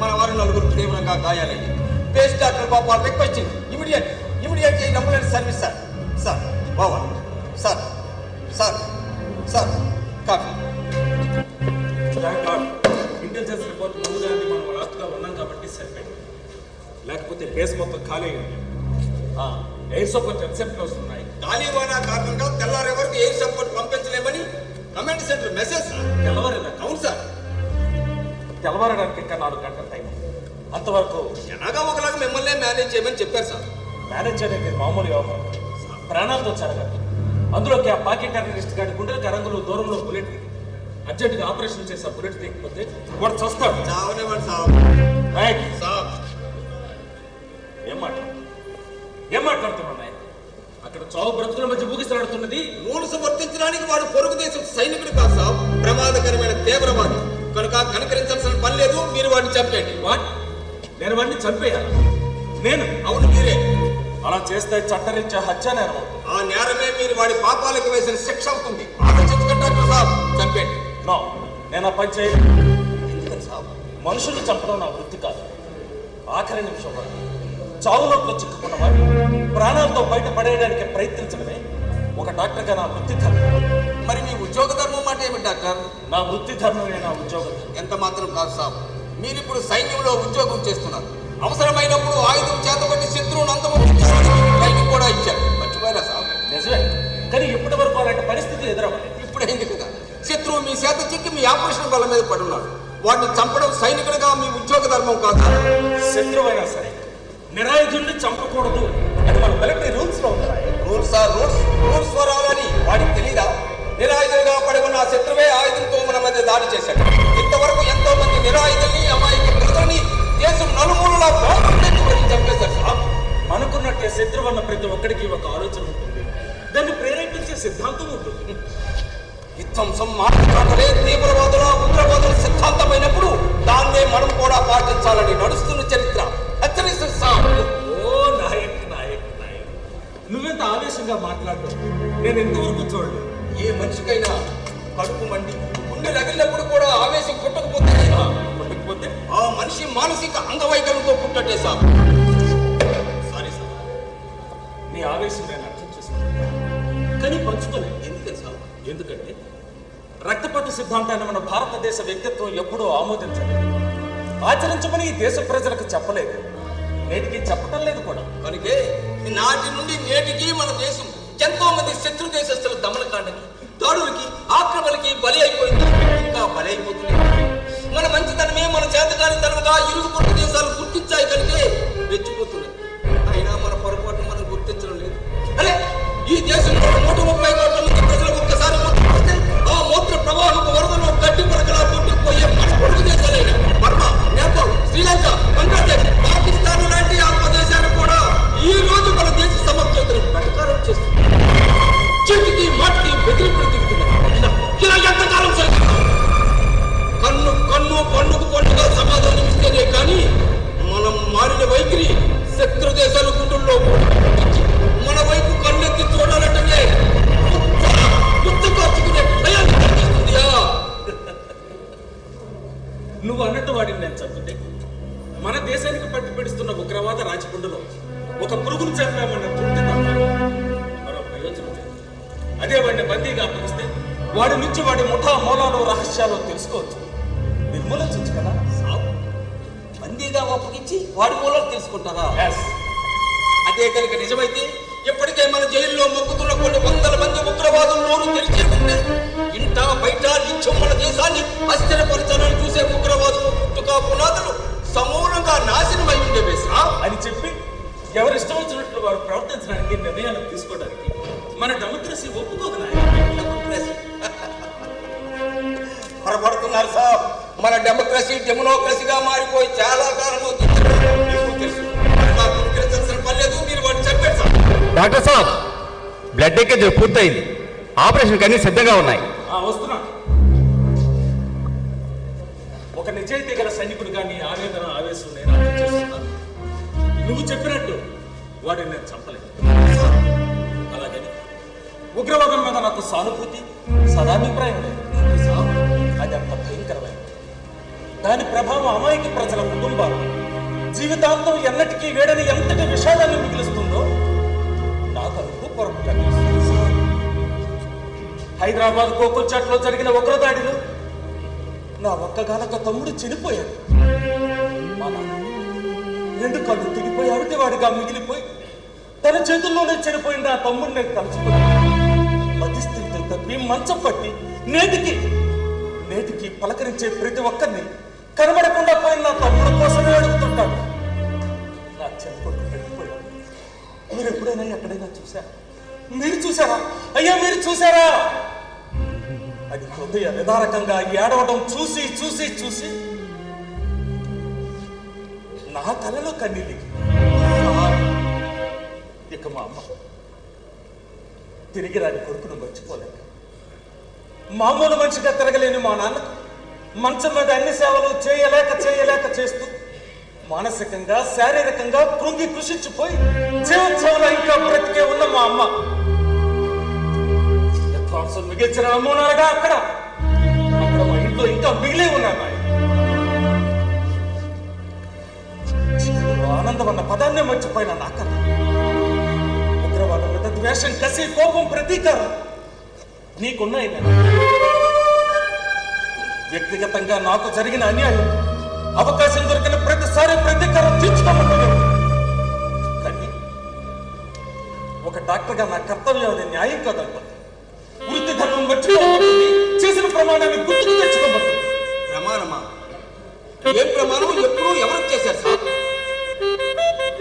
మన వారు నలుగురు తీవ్రంగా గాయాలయ్యాయి paste doctor Babu requesting immediate immediate ambulance service sir. Sir బావా sir sir sir coffee. Intelligence report ముందుగానే మనం లాస్ట్గా ఉన్నాం కాబట్టి సరిపోయింది. లేకపోతే బేస్ మొత్తం ఖాళీ అయింది ఎయిర్ సపోర్ట్ ఎక్సెప్ట్ వస్తున్నాయి గాలివానా కారణంగా తెల్లారే వరకు ఎయిర్ సపోర్ట్ పంపించలేమని కమాండ్ సెంటర్ మెసేజ్. సార్ తెల్లవారేదా అవును సార్. తెల్లవారడానికి ఇంకా నాలుగు గంటల. అంతవరకు ఎలాగా ఒకలాగా మిమ్మల్ని మేనేజ్ చేయమని చెప్పారు సార్. మేనేజ్ అనేది మామూలు వ్యవహారం ప్రాణాలతో జరగాలి అందులోకి ఆ పాకెట్ టెర్రరిస్ట్ గాడి గుండెల కరంగులు దూరంలో బుల్లెట్ అర్జెంటుగా ఆపరేషన్ చేసే బుల్లెట్ దిగిపోతే వాడు చస్తాడు. చావనేవాడు సాబ్ రైట్. సాబ్ ఏం మాట్లాడు? ఏం మాట్లాడుతున్నావు నాయన అక్కడ చావు బ్రతుకుల మధ్య ఊగిసలాడుతున్నది. రూల్స్ వర్తించడానికి వాడు పొరుగు దేశం సైనికుడు కాదు సాబ్ ప్రమాదకరమైన తీవ్రవాది. కనుక కనుకరించాల్సిన పని లేదు. మీరు వాడిని చంపేయండి. వాట్? నేను వాడిని చంపేయాలి. నేను అవును మీరే. అలా చేస్తే చట్టరీత్యా హత్య నేరం. ఆ నేరమే మీరు వాడి పాపాలకు వేసిన శిక్ష అవుతుంది. ఆలోచించుకుంటే డాక్టర్ సాబ్ చంపేయండి. నో నేను ఆ పని చేయను. ఎందుకని సాబ్? మనుషులు చంపడం నా వృత్తి కాదు. ఆఖరి నిమిషం వరకు చావులోకి చిక్కుకున్న వాడిని ప్రాణాలతో బయట పడేయడానికి ప్రయత్నించడమే ఒక డాక్టర్గా నా వృత్తి ధర్మం. మరి మీ ఉద్యోగ ధర్మం మాట ఏమిటి డాక్టర్? నా వృత్తి ధర్మమే నా ఉద్యోగం ఎంత మాత్రం కాదు సాబ్. మీరు ఇప్పుడు సైన్యంలో ఉద్యోగం చేస్తున్నారు. అవసరమైనప్పుడు ఆయుధం చేతబట్టి శత్రువును ట్రైనింగ్ కూడా ఇచ్చారు. మర్చిపోయారా సాబ్ నిజమే. కానీ ఇప్పటి వరకు అలాంటి పరిస్థితి ఎదురవ్వలేదు. ఇప్పుడైంది కదా. శత్రువు మీ చేత చిక్కి మీ ఆపరేషన్ బల మీద పడున్నాడు. వాడిని చంపడం సైనికుడిగా మీ ఉద్యోగ ధర్మం కాదు. శత్రువైనా సరే నిరాయుధుల్ని చంపకూడదు అది మన మిలిటరీ రూల్స్లో ఉన్నాయి. Rules are rules. Rules for all అని వాడికి తెలీదా? నిరాయుధులుగా పడి ఉన్న శత్రువే ఆయుధంతో మన మధ్య దాడి చేశాడు. ఇంతవరకు ఎంతో మంది నిరాయుధుల్ని అమాయక ప్రజల్ని దేశం నలుమూలలా బాగుండేది చంపేశారు సాబ్ అనుకున్నట్టే ప్రతి ఒక్కడికి ఒక ఆలోచన ఉంటుంది. దాన్ని ప్రేరేపించే సిద్ధాంతం ఉంటుంది. విధ్వంసం మాట్లాడలే తీవ్రవాదుల ఉగ్రవాదుల సిద్ధాంతమైనప్పుడు దాన్నే మనం కూడా పాటించాలని నడుస్తున్న చరిత్ర. హెచ్చరిస్తుంది సాబ్ ఓ నాయక్ నాయక్ నాయక్. నువ్వెంత ఆవేశంగా మాట్లాడటం నేను ఎంతవరకు చూడలేదు. ఏ మనిషికైనా కడుపు మండి గుండె రగిలినప్పుడు కూడా మానసిక అంగవైకల్యంతో పుట్టటే సాబ్ సారీ సార్. నీ ఆవేశం నేను అర్థం చేసుకున్నాను. కానీ పంచుకోలే ఎందుకని సాబ్ ఎందుకంటే రక్తపాత సిద్ధాంతాన్ని మన భారతదేశ వ్యక్తిత్వం ఎప్పుడూ ఆమోదించలేదు. ఆచరించమని ఈ దేశ ప్రజలకు చెప్పలేదు. నేటికి చెప్పటం లేదు కూడా. కనుకే నాటి నుండి నేటికి మన దేశం ఎంతో మంది శత్రు దేశస్తుల దమనకాండకి దాడులకి ఆక్రమణకి బలి అయిపోయింది ఇంకా బలి అయిపోతుంది. మన మంచితనమే మన చేతకాని తనముగా ఇరుగు పొరుగు దేశాలు గుర్తించాయి కనుకే రెచ్చిపోతున్నాయి. అయినా మన పొరపాటు మనం గుర్తించడం లేదు. అరే ఈ దేశంలో నూట ముప్పై కోట్ల మంది ప్రజలకు ఒక్కసారి మూత్రం ఆ మూత్ర ప్రవాహం వరదలో గడ్డి పరకలా కొట్టుకుపోయే మన మూలాలు తెలుసుకుంటారా అదే కనుక నిజమైతే ఇప్పటికే మన జైల్లో మొక్కుతున్న కొన్ని వందల మంది ఉగ్రవాదులు నోరు తెరిచే ఇంట బయట నిత్యం మన దేశాన్ని అస్థిరపరచాలని చూసే ఉగ్రవాదులు పుట్టుక పునాదులు సమూలంగా నాశనమై ఉండేవే సాబ్ అని చెప్పి ఎవరి ఇష్టం వచ్చినట్లు వారు ప్రవర్తించడానికి నిర్ణయాలు తీసుకోవడానికి మన డెమోక్రసీ ఒప్పుకోదు పొరపడుతున్నారు సాబ్. మన డెమోక్రసీ డెమోక్రసీగా మారిపోయి చాలా కాలం అవుతుంది డాక్టర్ సాబ్ బ్లడ్ ఎక్కేజ్ పూర్తయింది. ఆపరేషన్కి అన్ని సిద్ధంగా ఉన్నాయి. ఆ, వస్తున్నా. ఒక నిజాయితీ గల సైనికుడిగా నీ ఆవేదన ఆవేశం నేను నువ్వు చెప్పినట్టు వాడిని నేను చంపలేదు. అలాగని ఉగ్రవాదం మీద నాకు సానుభూతి సదాభిప్రాయం లేదు. దాని ప్రభావం అమాయక ప్రజల కుటుంబాలు. జీవితాంతం ఎన్నటికీ వేడని ఎంతటి విషాదాన్ని మిగిలిస్తుందో నాకు అనుకు పొరపు హైదరాబాద్ జరిగిన ఒకరు దాడిలో నా ఒక్కగానొక్క తమ్ముడు చనిపోయాడు. రెండు కళ్ళు తిరిగిపోయి అవిటివాడిగా మిగిలిపోయి తన చేతుల్లోనే చనిపోయిన నా తమ్ముడిని నేను తలుచుకుని మధ్యస్థితులు తప్పి మంచం పట్టి నేటికి నేటికి పలకరించే ప్రతి ఒక్కరిని కనబడకుండా పోయిన నా తమ్ముడు కోసమే అడుగుతుంటాడు. నా చెప్పుకుంటూ మీరు ఎప్పుడైనా ఎక్కడైనా చూసారా మీరు చూసారా అయ్యా మీరు చూసారా అది హృదయ నిదారకంగా ఏడవడం చూసి చూసి చూసి నా కలలో కన్నీళ్ళు ఇక మా అమ్మ తిరిగి రాని కొడుకును మర్చిపోలేక. మామూలు మనిషిగా తిరగలేని మా నాన్న మంచం మీద అన్ని సేవలు చేయలేక చేయలేక చేస్తూ మానసికంగా శారీరకంగా కృంగి కృషించిపోయి జీవోత్సవంలో ఇంకా బ్రతికే ఉన్న మా అమ్మ. యథాంశం మిగిల్చిన నమూనాలుగా అక్కడ? అక్కడ మా ఇంట్లో ఇంకా మిగిలే ఉన్నాను ఆనందం అన్న పదాన్నే మర్చిపోయిన నాకన్నా ఉగ్రవాదం మీద ద్వేషం కసి కోపం ప్రతీకారం నీకున్నాయి వ్యక్తిగతంగా నాకు జరిగిన అన్యాయం అవకాశం దొరికిన ప్రతిసారి ప్రతీకారం తీర్చుకోమంటున్నాడు ఒక డాక్టర్ డాక్టర్గా నా కర్తవ్యం అది న్యాయం కాదనుకోండి వృత్తి ధర్మం వచ్చి చేసిన ప్రమాణాన్ని గుర్తుకు తెచ్చుకోమంటుంది ప్రమాణమా? ఏ ప్రమాణం ఎప్పుడు ఎవరు చేశారు sir?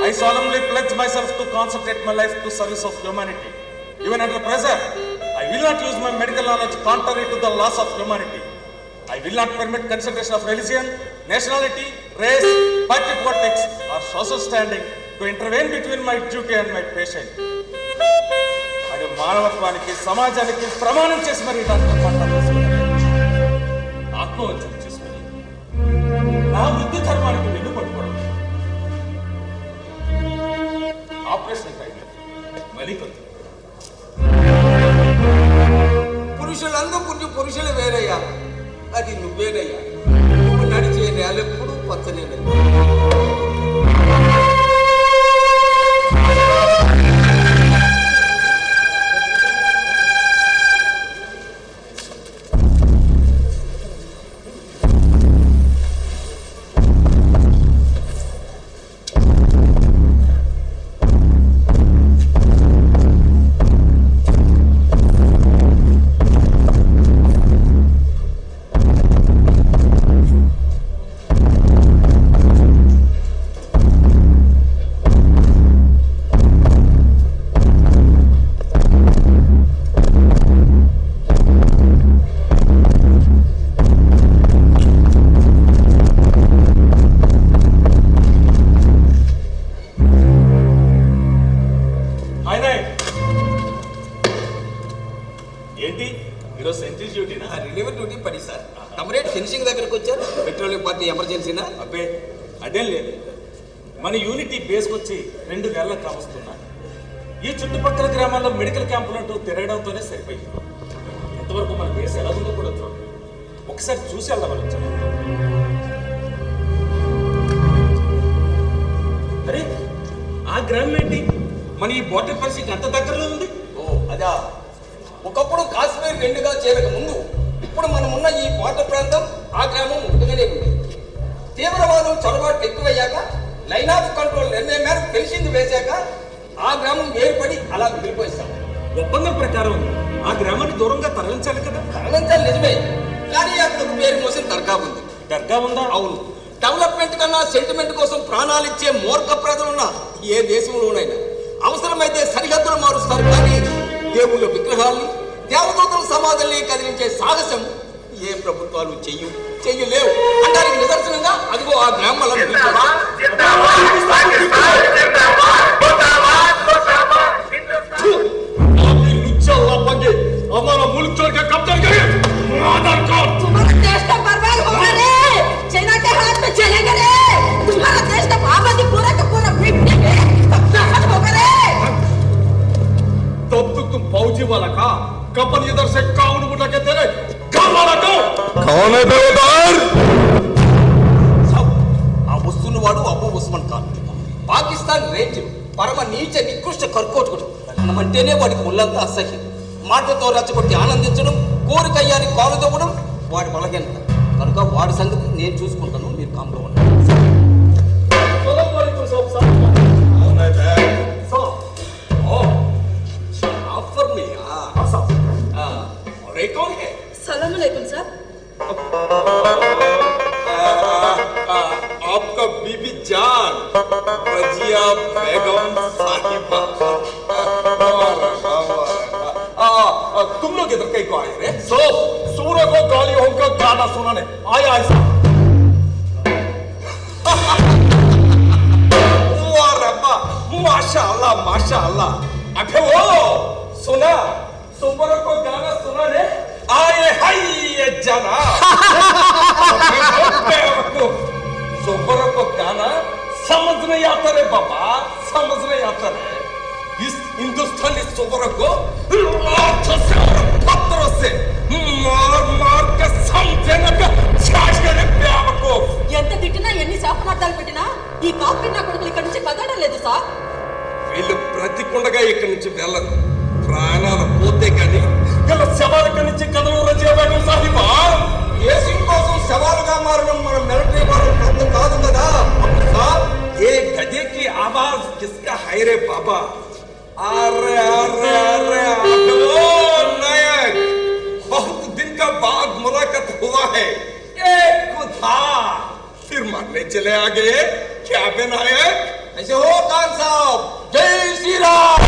I solemnly pledge myself to concentrate my life to service of humanity even under pressure I will not use my medical knowledge contrary to the laws of humanity I will not permit consideration of religion, nationality, race, party politics, or social standing to intervene between my duty and my patient. అది మానవత్వానికి సమాజానికి ప్రమాణం చేసి మరి doctor పట్ల ఆత్మవంచన చేసుకుని నా వృత్తి ధర్మానికి వెన్ను రెండుగా చేరక ముందు ఇప్పుడు మనం ఉన్న ఈ కోట ప్రాంతం ఆ గ్రామం ఒకటిగానే ఉంది. తీవ్రవాదం చొరబాటు ఎక్కువయ్యాక లైన్ ఆఫ్ కంట్రోల్ నిర్ణయం మేరకు ఫెన్సింగ్ వేశాక ఆ గ్రామం వేరుపడి అలా మిగిలిపోయిస్తాం. ఒప్పందం ప్రకారం ఆ గ్రామాన్ని దూరంగా తరలించాలి కదా? కారణంతా నిజమే. కానీ అక్కడ పేరు మోసిన దర్గా ఉంది. దర్గా ఉందా? అవును. డెవలప్మెంట్ కన్నా సెంటిమెంట్ కోసం ప్రాణాలు ఇచ్చే మూర్ఖ ప్రజలున్న ఏ దేశంలోనైనా అవసరమైతే సరిహద్దులు మారుస్తారు. కానీ దేవుళ్ళ విగ్రహాల్ని దేవదూతల సమాధుల్ని కదిలించే సాహసం ఏ ప్రభుత్వాలు చెయ్యు చెయ్యలేవు అంటానికి నిదర్శనంగా అదిగో ఆ గ్రామాల हमारा मुल्क छोड़ के कब तक गए आधार రెచ్చగొట్టి ఆనందించడం కోరికయ్యాని కాలు తవ్వడం వాడి బలహీనత కనుక వాడి సంగతి నేను చూసుకుంటాను మీరు కామ్గా ఉండండి ऑफर में यार हाँ और एक और है सलाम अलैकुम सर आपका बीबी जान रजिया बेगम साहिबा तुम लोग इधर कहीं को आए रे सो सूर्य को गाली होकर गाना सुनाने आया ऐसा वाह रब्बा माशाअल्लाह माशाअल्लाह अबे वो सुना सुपर को गाना सुनाने आए हाय ये जाना सुपर को गाना समझ नहीं आता रे बाबा समझ नहीं आता रे इस हिंदुस्तानी सुपर को लाठों से Scheiße! ఎంత తిట్టినా ఎన్ని శాపనార్థాలు పెట్టినా ఈ కాపీ నా కొడుకులు ఇక్కడ నుంచి కదడం లేదు సార్. వీళ్ళు ప్రతి కుండగా ఇక్కడి నుంచి వెళ్ళరు. ప్రాణాలు పోతే కానీ వీళ్ళ శవాల నుంచి కదలంలో చేయబడి సాహిబా దేశం కోసం శవాలుగా మారడం మన మిలిటరీ వాళ్ళ పెద్ద కాదు కదా? సార్ ఏ గదికి ఆవాజ్ కిస్క హైరే బాబా. అరే అరే అరే అడ్డలో बहुत दिन का बाद मुलाकात हुआ है। एक था फिर मरने चले आ गए। क्या बे नायक ऐसे हो खान साहब। जय श्री राम।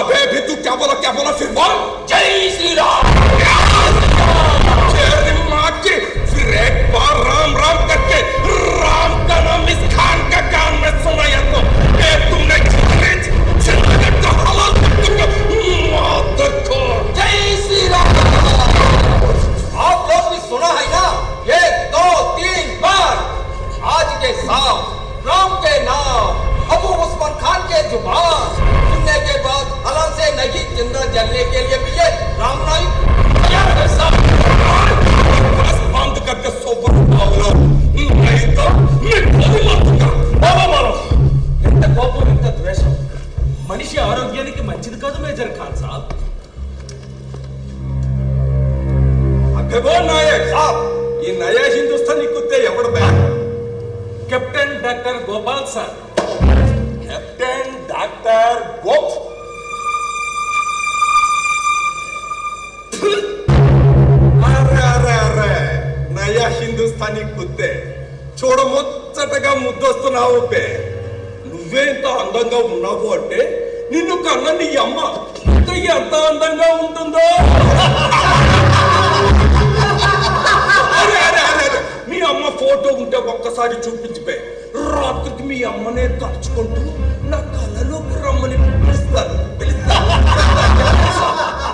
अबे भी तू क्या बोला क्या बोला फिर बोल। जय श्री राम। फिर एक बार राम राम। నయా హిందుస్థానీ కుత్తే చూడముచ్చటగా ముద్దొస్తున్నావు బే నువ్వే ఇంత అందంగా ఉన్నావు అంటే నిన్ను కన్న నీ అమ్మ ఎంత అందంగా ఉంటుందో అరే అరే అరే మీ అమ్మ ఫోటో ఉంటే ఒక్కసారి చూపించిపోయి రాత్రికి మీ అమ్మనే తలుచుకుంటూ నా కళలో రమ్మని పిలుస్తాను పిలుస్తాను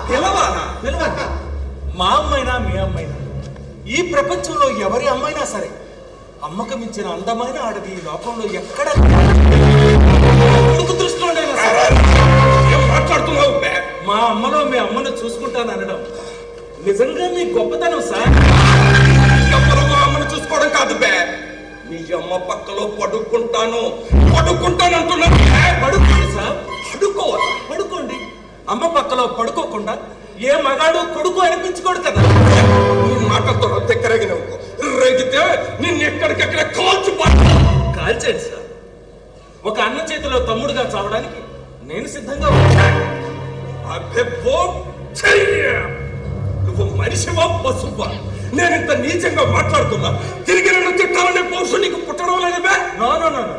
పిలవానా పిలవండి మా అమ్మైనా మీ అమ్మైనా? ఈ ప్రపంచంలో ఎవరి అమ్మైనా సరే అమ్మకు మించిన అందమైన ఆడది ఈ లోకంలో ఎక్కడ దృష్టిలోనైనా సరే. మాట్లాడుతున్నావు మా? అమ్మలో మీ అమ్మను చూసుకుంటాను అనడం నిజంగా మీ గొప్పతనం సార్? ఎవరు మా అమ్మను చూసుకోవడం కాదు బే మీ అమ్మ పక్కలో పడుకుంటాను. పడుకుంటాను అంటున్నాను. పడుకోండి సార్. పడుకోవాలి పడుకోండి. అమ్మ పక్కలో పడుకోకుండా ఏ మగాడు కొడుకు అనిపించుకోడు కదా? నీ మాటలతో దగ్గరగా నువ్వు రేగితే నిన్ను ఎక్కడికెక్కడ కాల్చి కాల్చండి సార్. ఒక అన్న చేతిలో తమ్ముడుగా చావడానికి నేను సిద్ధంగా ఉన్నాను. నువ్వు మనిషివా పశువా? నేను ఇంత నీచంగా మాట్లాడుతున్నా. తిరిగి నన్ను తిట్టాలనే పౌరుషం నీకు పుట్టడం లేదు? బే నో నో నో నో.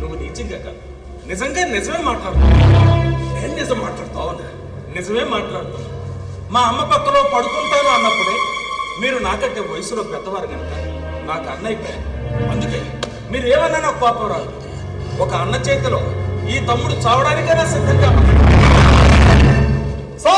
నువ్వు నిజంగా కాదు. నిజంగా నిజమే మాట్లాడుతున్నావు. నేను నిజం మాట్లాడతావు? నిజమే మాట్లాడుతున్నాం మా అమ్మ పక్కలో పడుకుంటాను అన్నప్పుడే మీరు నాకంటే వయసులో పెద్దవారు కనుక నాకు అన్న అయిపోయారు అందుకే మీరు ఏమన్నా నాకు కోపం రాదు. ఒక అన్న చేతిలో ఈ తమ్ముడు చావడానికైనా సిద్ధంగా సో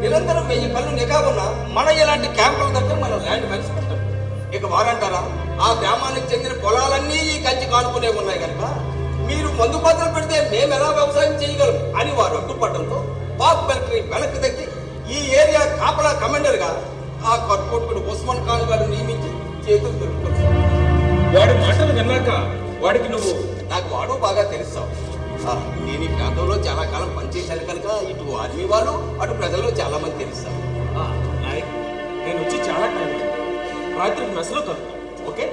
నిరంతరం వెయ్యి కళ్ళు నిఘా ఉన్న మన ఇలాంటి క్యాంపుల దగ్గర మనం ల్యాండ్ మైన్స్ పెట్టాం ఇక వారంటారా? ఆ గ్రామానికి చెందిన పొలాలన్నీ ఈ కంచి కానుకునే ఉన్నాయి కనుక మీరు మందు పాత్రలు పెడితే మేము ఎలా వ్యవసాయం చేయగలం అని వారు అడ్డుపడడంతో పాక్ ఫ్యాక్టరీ వెనక్కి తగ్గి ఈ ఏరియా కాపలా కమాండర్గా ఆ కట్టుకొట్టుకుని ఉస్మాన్ ఖాన్ గారు నియమించి చేతులు దొరుకుతున్నారు వాడి మాటలు విన్నాక వాడికి నువ్వు నాకు వాడు బాగా తెలుస్తావు. నేను ఈ ప్రాంతంలో చాలా కాలం పనిచేశాను కనుక ఇటు ఆర్మీ వాళ్ళు అటు ప్రజల్లో చాలా మంది తెలుస్తారు నాయక్ నేను వచ్చి చాలా టైం రాత్రి మెస్లో కలుగుతాను ఓకే?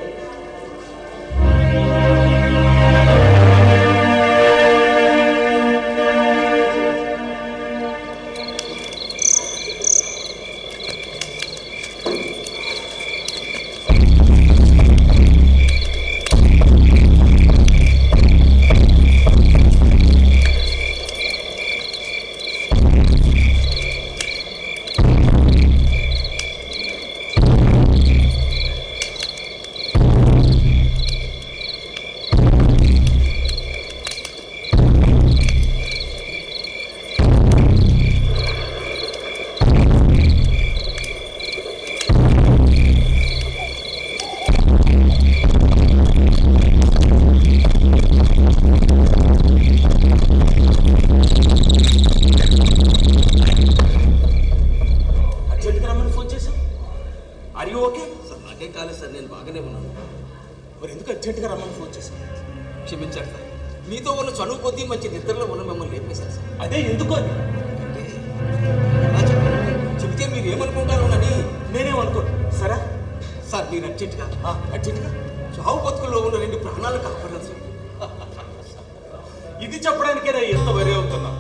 రమ్మని ఫోన్ చేశాం క్షమించారు సార్. మీతో ఉన్న చనువు కొద్దీ మంచి నిద్రలో ఉన్న మిమ్మల్ని లేపేశారు సార్. అదే ఎందుకు అని? చెబితే మీరు ఏమనుకుంటారోనని నేనేమనుకోను. సరే? సార్ మీరు అర్జెంటుగా ఆ, అర్జెంట్గా చావు బతుకుల్లో ఉన్న రెండు ప్రాణాలు కాపాడాలి సార్. ఇది చెప్పడానికే నేను ఎంత వరి అవుతున్నా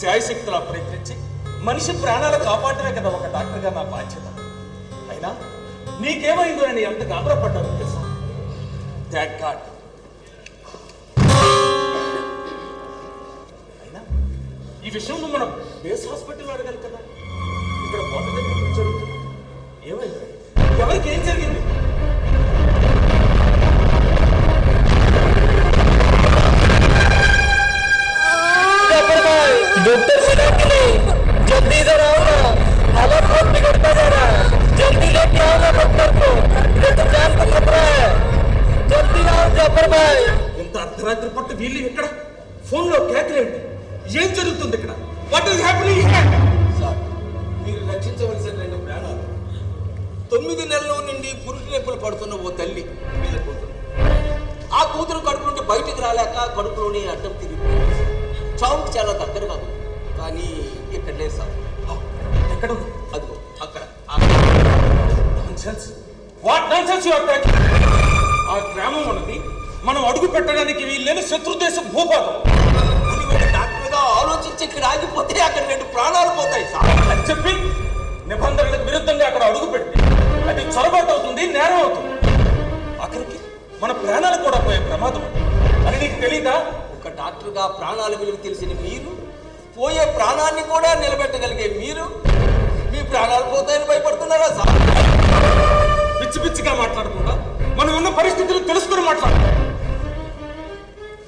శాయశక్తులా ప్రయత్నించి మనిషి ప్రాణాలు కాపాడమే కదా ఒక డాక్టర్గా నా బాధ్యత. అయినా నీకేమైందో అని ఎంత గాబరపడ్డాను తెలుసా థ్యాంక్ గాడ్ అయినా ఈ విషయం నువ్వు మనం బేస్ హాస్పిటల్ అడగాలి కదా ఇక్కడ మోటార్ దగ్గర ఏం జరుగుతుంది ఏమైంది ఎవరికి ఏం జరిగింది डॉक्टर से डर के नहीं जल्दी इधर आओ ना हालत बहुत बिगड़ता जा रहा है जल्दी लेके आओ ना डॉक्टर को ये तो जान का खतरा है ఇంత అర్ధరాత్రి పట్టు వీళ్ళు ఇక్కడ? ఫోన్లో కేకలేంటి ఏం జరుగుతుంది ఇక్కడ? వాట్ ఈస్ హ్యాపెనింగ్ సార్ మీరు రక్షించవలసిన రెండు ప్రాణాలు. తొమ్మిది నెలల నుండి పురుటి నొప్పులు పడుతున్న ఓ తల్లి మీద కూతురు ఆ కూతురు కడుపు నుండి బయటికి రాలేక కడుపులోని అడ్డం తిరిగిపోయింది చావుకి చాలా దగ్గరగా ఉంది. కానీ ఇక్కడ లేదు సార్ ఎక్కడ ఉంది? అదిగో అక్కడ. Nonsense what nonsense you are ఆ గ్రామం ఉన్నది. మనం అడుగు పెట్టడానికి వీళ్ళని శత్రు దేశం భూభాగం. డాక్టర్గా ఆలోచించి ఇక్కడ ఆగిపోతే అక్కడ రెండు ప్రాణాలు పోతాయి సార్. అని చెప్పి నిబంధనలకు విరుద్ధంగా అక్కడ అడుగు పెట్టి అది చొరబాటు అవుతుంది నేరం అవుతుంది. అక్కడికి మన ప్రాణాలు కూడా పోయే ప్రమాదం. అని నీకు తెలీదా? ఒక డాక్టర్గా ప్రాణాల విలువ తెలిసిన మీరు పోయే ప్రాణాన్ని కూడా నిలబెట్టగలిగే మీరు మీ ప్రాణాలు పోతాయని భయపడుతున్నారా సార్? పిచ్చి పిచ్చిగా మాట్లాడకుండా మనం ఉన్న పరిస్థితులు తెలుసుకుని మాట్లాడు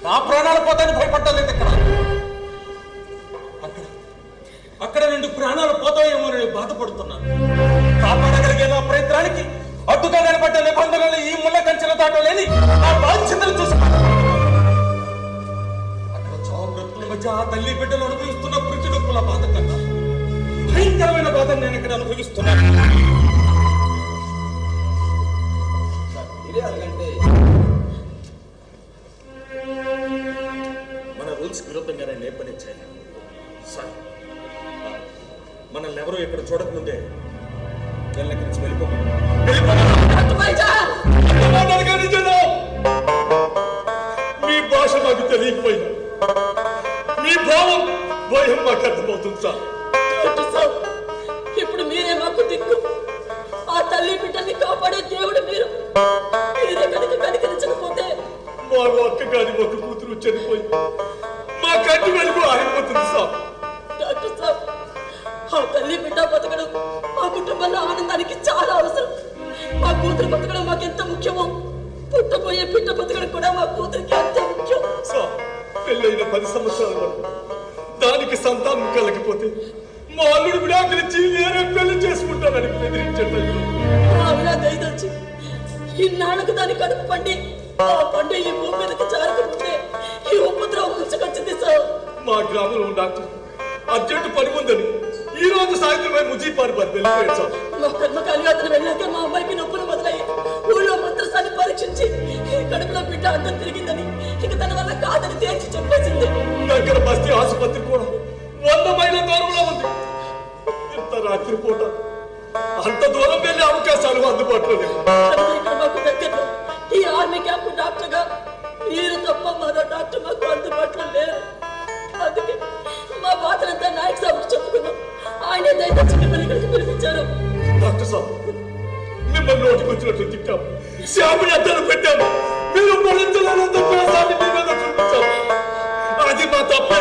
నా ప్రాణాలు పోతాయని భయపడ్డలేదు ఇక్కడ. అక్కడ అక్కడ రెండు ప్రాణాలు పోతాయేమో అని బాధపడుతున్నాను. కాపాడగలిగే నా ప్రయత్నానికి అడ్డుగా నిలబడ్డ నిబంధనలు ఈ ముళ్ళ కంచెలు దాటలేని నా బాధ్యతలు చూసుకున్నాను అక్కడ చావు మధ్య ఆ తల్లి బిడ్డలు అనుభవిస్తున్న ప్రతి నొప్పుల బాధ కన్నా భయంకరమైన బాధను నేను ఇక్కడ అనుభవిస్తున్నాను. ఇక్కడ చూడకముందే వెళ్ళకి నుంచి వెళ్ళిపోమని మీ భాష మాకు తెలియకపోయినా మీ భావం భయం మాకు అర్థమవుతుంది సార్. ఇప్పుడు మీరే మాకు దిక్కు. ఆ తల్లి బిడ్డల్ని కాపాడే దేవుడు మీరు. మీరే కనుక కనికరించకపోతే మా ఒక్క గాని ఒక కూతురు చనిపోయి మా కంటి వెలుగు ఆగిపోతుంది సార్. మా కుటుంబంలో ఆనందానికి చాలా అవసరం. కూతురు బతకడం మాకెంత ముఖ్యమో? పుట్టబోయే బిడ్డ బతకడం కూడా మా కూతురికి అంతే ముఖ్యం. సార్ పెళ్ళైన పది సంవత్సరాల వరకు దానికి సంతానం కలగకపోతే మా అల్లుడు విడాకులిచ్చి వేరే పెళ్ళి చేసుకుంటానని బెదిరించండి. ఆవిడ ఇన్నాళ్ళకు దాని కడుపు పండి ఆ పండు ఈ భూమి మీదకి జారకుంటే ఈ ఉపద్రవం ముంచుకొచ్చింది సార్. మా గ్రామంలో డాక్టర్ అర్జెంట్ పని ఉందని ఈ రోజు సాయంత్రం ముజీపార్ బార్ వెళ్ళిపోయాడు సార్ మా కర్మకాలి అతను వెళ్ళాక మా అమ్మాయికి నొప్పులు మొదలయ్యి ఊళ్ళో మంత్రసాన్ని పరీక్షించి కడుపులో బిడ్డ అడ్డం తిరిగిందని ఇక తన వల్ల కాదని తేల్చి చెప్పేసింది. దగ్గర బస్తీ ఆసుపత్రి కూడా వంద మైళ్ళ దూరంలో ఉంది. ఇంత రాత్రి పూట అంత దూరం వెళ్ళే అవకాశాలు అందుబాటులో లేవు మాకు దగ్గరలో ఈ ఆర్మీ క్యాంప్ డాక్టర్గా మీరు తప్ప మరో డాక్టర్ మాకు అందుబాటులో లేరు. అందుకే మా బాధలంతా నాయక్ సాబ్ ఆయనే దయచేసి మిమ్మల్ని ఇక్కడికి పిలిపించారు డాక్టర్ సార్ మిమ్మల్ని నోటికి వచ్చినట్లు తిట్టాం. శ్యామిని అద్దరు పెట్టాము మీరు భరించలేనంత ద్వేషాన్ని మీ మీద చూపించాం. అది మా తప్పే.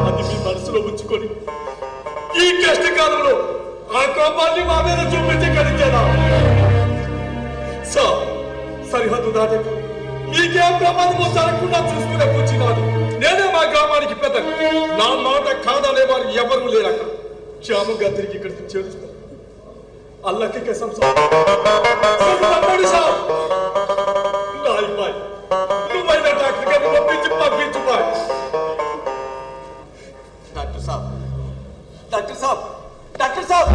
అది మీ మనసులో ఉంచుకొని ఈ కష్టకాలంలో ఆ కోపాన్ని మా మీద చూపించి సార్ సరిహద్దు దాటక మీకే ప్రమాదమో జరగకుండా చూసుకునే కూర్చున్నాను నేనే మా గ్రామానికి పెద్ద నా మాట కాదనే వారు ఎవరు లేరక క్షేమంగా తిరిగి ఇక్కడికి చేరుస్తాను అల్లకి కసం డాక్టర్ గారిని పంపించి పంపించు డాక్టర్ సాబ్. డాక్టర్ సాబ్. డాక్టర్ సాబ్.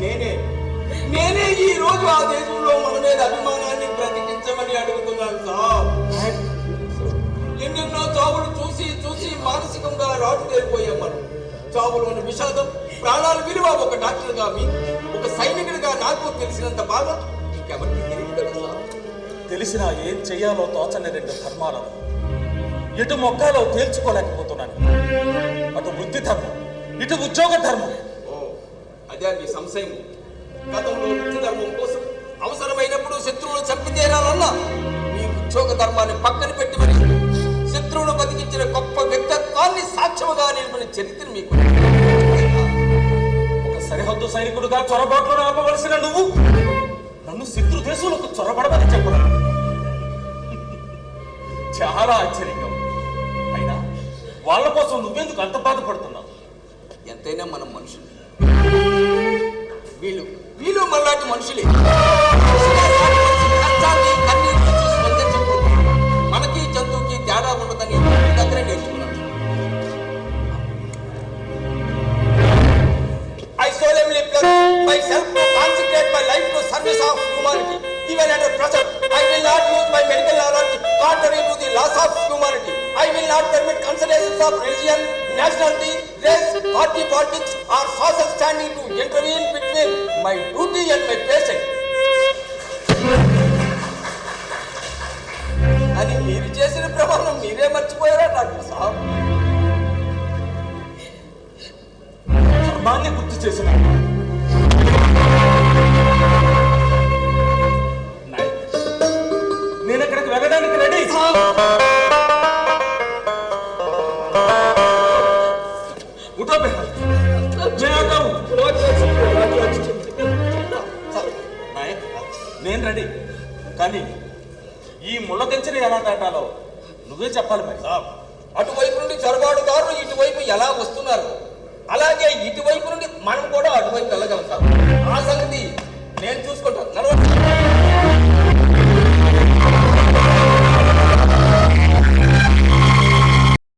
నేనే. నేనే ఈ రోజు ఆ దేశంలో మన మీద అభిమానాన్ని బ్రతికించమని అడుగుతున్నాను సార్ ఎన్నెన్నో చావులు చూసి చూసి మానసికంగా రాటు తేలిపోయాం మనం చావులోని విషాదం ప్రాణాల విలువ ఒక డాక్టర్గా మీ ఒక సైనికుడిగా నాకు తెలిసినంత బాగా ఇంకెవరికి తెలియదు కదా సార్ తెలిసినా ఏం చేయాలో తోచని రెండు ధర్మాలను. ఎటు మొక్కాలో తేల్చుకోలేకపోతున్నాను. అటు వృత్తి ధర్మం ఇటు ఉద్యోగ ధర్మం. అదే మీ సంశయం గతంలో ధర్మం కోసం అవసరమైనప్పుడు శత్రువులు చంపి తీరాలన్నా మీ ఉద్యోగ ధర్మాన్ని పక్కన పెట్టి మరి శత్రువును బతికించిన గొప్ప వ్యక్తిత్వాన్ని సాక్ష్యముగా నిలిపిన చరిత్ర మీకు ఒక సరిహద్దు సైనికుడుగా చొరబాట్లు ఆపవలసిన నువ్వు నన్ను శత్రు దేశంలో చొరబడమని చెప్పడం. చాలా ఆశ్చర్యంగా అయినా వాళ్ళ కోసం నువ్వెందుకు అంత బాధపడుతున్నావు? ఎంతైనా మనం మనుషులు. వీళ్ళు వీళ్ళు మనలాంటి మనుషులే కష్టాన్ని కన్నీటిని చూసి స్పందించకూడదు మనకి జంతువుకి తేడా ఉండదని మీ దగ్గర నేర్చుకున్నాను I solemnly pledge myself to consecrate my life to service of humanity. Even at present, I will not use my medical knowledge contrary to the laws of humanity. I will not permit considerations of religion, nationality, race, party politics, or social standing to intervene between my duty and my patient. అని మీరు చేసిన ప్రమాణం మీరే మర్చిపోయారా doctor సాబ్ ధర్మాన్ని గుర్తు చేసిన నేను అక్కడికి వెళ్ళడానికి రెడీ కానీ ఈ ముళ్ళకంచెని ఎలా దాటాలో నువ్వే చెప్పాలి మరి. అటువైపు నుండి చొరబాటుదారులు ఇటువైపు ఎలా వస్తున్నారు? అలాగే ఇటువైపు నుండి మనం కూడా అటువైపు వెళ్ళగలుగుతాం ఆ సంగతి నేను చూసుకుంటాను.